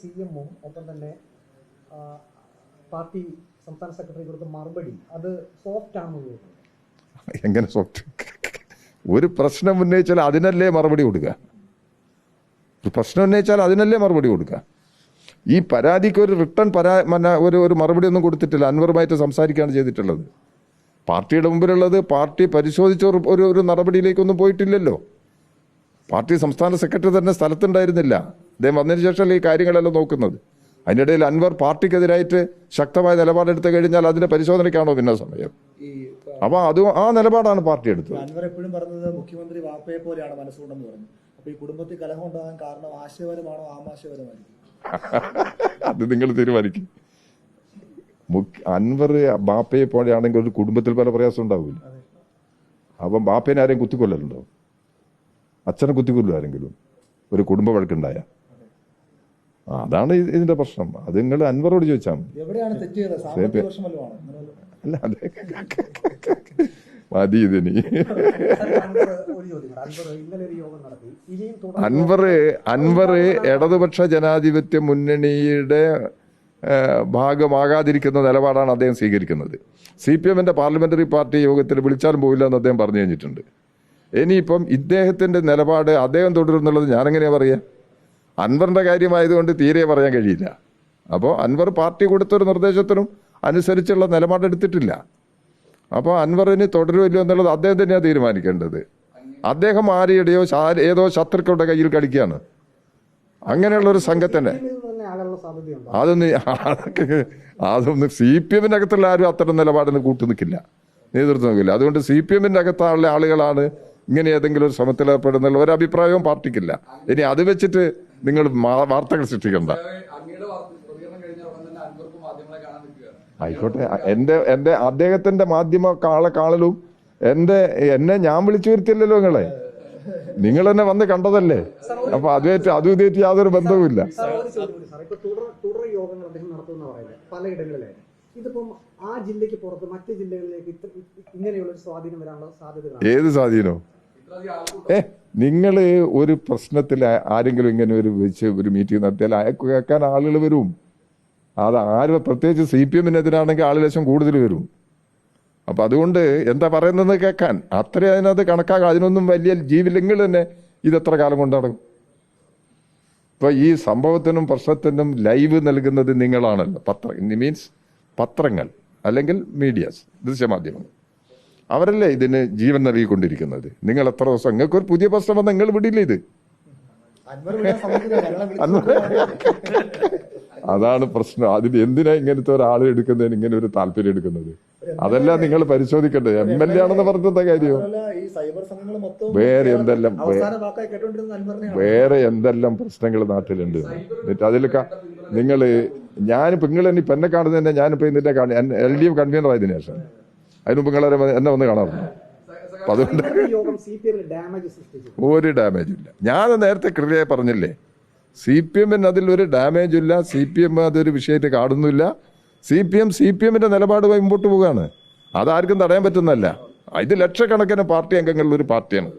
C എമ്മും ഒപ്പം തന്നെ പാർട്ടി സംസ്ഥാന സെക്രട്ടറി കൊടുത്ത മറുപടി അത് സോഫ്റ്റ് ആണെന്ന് തോന്നുന്നു. എങ്ങനെ സോഫ്റ്റ് ഒരു പ്രശ്നം ഉന്നയിച്ചാൽ അതിനല്ലേ മറുപടി കൊടുക്കുക? ഒരു പ്രശ്നം ഉന്നയിച്ചാൽ അതിനല്ലേ മറുപടി കൊടുക്കുക? ഈ പരാതിക്ക് ഒരു റിട്ടേൺ പരാ ഒരു ഒരു മറുപടി ഒന്നും കൊടുത്തിട്ടില്ല. അൻവറുമായിട്ട് സംസാരിക്കുകയാണ് ചെയ്തിട്ടുള്ളത്. പാർട്ടിയുടെ മുമ്പിലുള്ളത് പാർട്ടി പരിശോധിച്ച ഒരു ഒരു നടപടിയിലേക്കൊന്നും പോയിട്ടില്ലല്ലോ. പാർട്ടി സംസ്ഥാന സെക്രട്ടറി തന്നെ സ്ഥലത്തുണ്ടായിരുന്നില്ല. അദ്ദേഹം വന്നതിന് ശേഷമല്ലേ ഈ കാര്യങ്ങളെല്ലാം നോക്കുന്നത്? അതിനിടയിൽ അൻവർ പാർട്ടിക്കെതിരായിട്ട് ശക്തമായ നിലപാടെടുത്ത് കഴിഞ്ഞാൽ അതിന്റെ പരിശോധനയ്ക്കാണോ പിന്നെ സമയം? അപ്പൊ അത് ആ നിലപാടാണ് പാർട്ടി എടുത്തത്. അൻവർ എപ്പോഴും പറഞ്ഞത് മുഖ്യമന്ത്രി വാപ്പയെ പോലെയാണ് മനസ്സുകൊണ്ടെന്ന് പറഞ്ഞു. അപ്പൊ ഈ കുടുംബത്തിൽ കലഹം ഉണ്ടാകാൻ കാരണം ആശയപരമാണോ ആമാശയപരമായിരിക്കും? അത് നിങ്ങൾ തീരുമാനിക്കും. അൻവർ ബാപ്പയെ പോലെയാണെങ്കിൽ ഒരു കുടുംബത്തിൽ പല പ്രയാസം ഉണ്ടാവില്ല. അപ്പം ബാപ്പേനെ ആരെയും കുത്തിക്കൊല്ലലുണ്ടോ? അച്ഛനെ കുത്തിക്കൊല്ലു ആരെങ്കിലും ഒരു കുടുംബ വഴക്കുണ്ടായ ആ, അതാണ് ഇത് ഇതിന്റെ പ്രശ്നം. അത് നിങ്ങൾ അൻവറോട് ചോദിച്ചാൽ മതി? അല്ല അതെ. മതി ഇതിനി. അൻവർ. അൻവർ ഇടതുപക്ഷ ജനാധിപത്യ മുന്നണിയുടെ ഭാഗമാകാതിരിക്കുന്ന നിലപാടാണ് അദ്ദേഹം സ്വീകരിക്കുന്നത്. സി പി എമ്മിന്റെ പാർലമെന്ററി പാർട്ടി യോഗത്തിൽ വിളിച്ചാലും പോയില്ല എന്ന് അദ്ദേഹം പറഞ്ഞു കഴിഞ്ഞിട്ടുണ്ട്. ഇനിയിപ്പം ഇദ്ദേഹത്തിന്റെ നിലപാട് അദ്ദേഹം തുടരുന്നുള്ളത് ഞാനെങ്ങനെയാ പറയാ? അൻവറിന്റെ കാര്യമായതുകൊണ്ട് തീരെ പറയാൻ കഴിയില്ല. അപ്പോൾ അൻവർ പാർട്ടി കൊടുത്തൊരു നിർദ്ദേശത്തിനും അനുസരിച്ചുള്ള നിലപാടെടുത്തിട്ടില്ല. അപ്പോൾ അൻവറിന് തുടരുമല്ലോ എന്നുള്ളത് അദ്ദേഹം തന്നെയാണ് തീരുമാനിക്കേണ്ടത്. അദ്ദേഹം ആരെയുടെയോ ശാ- ഏതോ ശത്രുക്കളുടെ കയ്യിൽ കളിക്കുകയാണ്. അങ്ങനെയുള്ള ഒരു സാധ്യതയുണ്ട് അതൊന്നും അതൊക്കെ അതൊന്നും സി പി എമ്മിന്റെ അകത്തുള്ള ആരും അത്തരം നിലപാടിന് കൂട്ടു നിൽക്കില്ല നേതൃത്വം നിൽക്കില്ല അതുകൊണ്ട് സി പി എമ്മിന്റെ അകത്തുള്ള ആളുകളാണ് ഇങ്ങനെ ഏതെങ്കിലും ഒരു ശ്രമത്തിൽ ഏർപ്പെടുന്നുള്ള ഒരു അഭിപ്രായവും പാർട്ടിക്കില്ല. ഇനി അത് വെച്ചിട്ട് നിങ്ങൾ വാർത്തകൾ സൃഷ്ടിക്കണ്ട. അങ്ങയുടെ വാർത്ത പ്രതികരണം കഴിഞ്ഞ ഉടൻ തന്നെ മാധ്യമങ്ങളെ കാണാൻ നിൽക്കുകയാണ് ആയിക്കോട്ടെ. എന്റെ എന്റെ അദ്ദേഹത്തിന്റെ മാധ്യമ കാള കാളലും എന്റെ എന്നെ ഞാൻ വിളിച്ചു വരുത്തിയല്ലോ നിങ്ങളെ. നിങ്ങൾ എന്നെ വന്ന് കണ്ടതല്ലേ? അപ്പൊ അതുമായിട്ട് അതും ഇതേറ്റ് യാതൊരു ബന്ധവുമില്ല. ഇതിപ്പം ആ ജില്ലയ്ക്ക് പുറത്ത് മറ്റ് ജില്ലകളിലേക്ക് ഇങ്ങനെയുള്ള ഒരു സ്വാധീനം വരാനുള്ള സാധ്യത ഏത് സ്വാധീനോ ഏ നിങ്ങൾ ഒരു പ്രശ്നത്തിൽ ആരെങ്കിലും ഇങ്ങനെ ഒരു വെച്ച് ഒരു മീറ്റിംഗ് നടത്തിയാൽ അയാൾക്ക് കേൾക്കാൻ ആളുകൾ വരും. അത് ആര് പ്രത്യേകിച്ച് സി പി എമ്മിനെതിരാണെങ്കിൽ ആൾ ലക്ഷം കൂടുതൽ വരും. അപ്പം അതുകൊണ്ട് എന്താ പറയുന്നത് കേൾക്കാൻ. അത്ര അതിനകത്ത് കണക്കാക്കാം. അതിനൊന്നും വലിയ ജീവില്ലെങ്കിൽ തന്നെ ഇത് എത്ര കാലം കൊണ്ട് നടക്കും. ഇപ്പൊ ഈ സംഭവത്തിനും പ്രശ്നത്തിനും ലൈവ് നൽകുന്നത് നിങ്ങളാണല്ലോ. പത്ര മീൻസ് പത്രങ്ങൾ അല്ലെങ്കിൽ മീഡിയാസ് ദൃശ്യമാധ്യമങ്ങൾ. അവരല്ലേ ഇതിന് ജീവൻ നൽകിക്കൊണ്ടിരിക്കുന്നത്? നിങ്ങൾ എത്ര ദിവസം നിങ്ങൾക്ക് ഒരു പുതിയ പ്രശ്നം വന്നാൽ നിങ്ങൾ വിടില്ല ഇത്. അതാണ് പ്രശ്നം. അതിന് എന്തിനാ ഇങ്ങനത്തെ ഒരാൾ എടുക്കുന്നതിന് ഇങ്ങനെ ഒരു താല്പര്യം എടുക്കുന്നത്? അതല്ല നിങ്ങൾ പരിശോധിക്കേണ്ടത് എം എൽ എ ആണെന്ന് പറഞ്ഞ കാര്യം? വേറെ എന്തെല്ലാം വേറെ എന്തെല്ലാം പ്രശ്നങ്ങൾ നാട്ടിലുണ്ട്? എന്നിട്ട് അതിലൊക്കെ നിങ്ങൾ ഞാനിപ്പോ നിങ്ങൾ ഇപ്പൊ എന്നെ കാണുന്നത് തന്നെ ഞാനിപ്പോ ഇതിന്റെ എൽ ഡി എഫ് കൺവീനർ ആയതിനു ശേഷം. അതിന് മുമ്പ് നിങ്ങളെ എന്നെ വന്ന് കാണാറുണ്ട്? അപ്പൊ അതുകൊണ്ട് ഒരു ഡാമേജും ഇല്ല. ഞാൻ നേരത്തെ കൃത്യമായി പറഞ്ഞില്ലേ സി പി എമ്മിന് അതിൽ ഒരു ഡാമേജും ഇല്ല സി പി എം അതൊരു വിഷയമായിട്ട് കാണുന്നില്ല. C P M C P എമ്മിന്റെ നിലപാടുമായി മുമ്പോട്ട് പോവുകയാണ്. അതാർക്കും തടയാൻ പറ്റുന്നതല്ല. ഇത് ലക്ഷക്കണക്കിന് പാർട്ടി അംഗങ്ങളിലൊരു ഒരു പാർട്ടിയാണ്.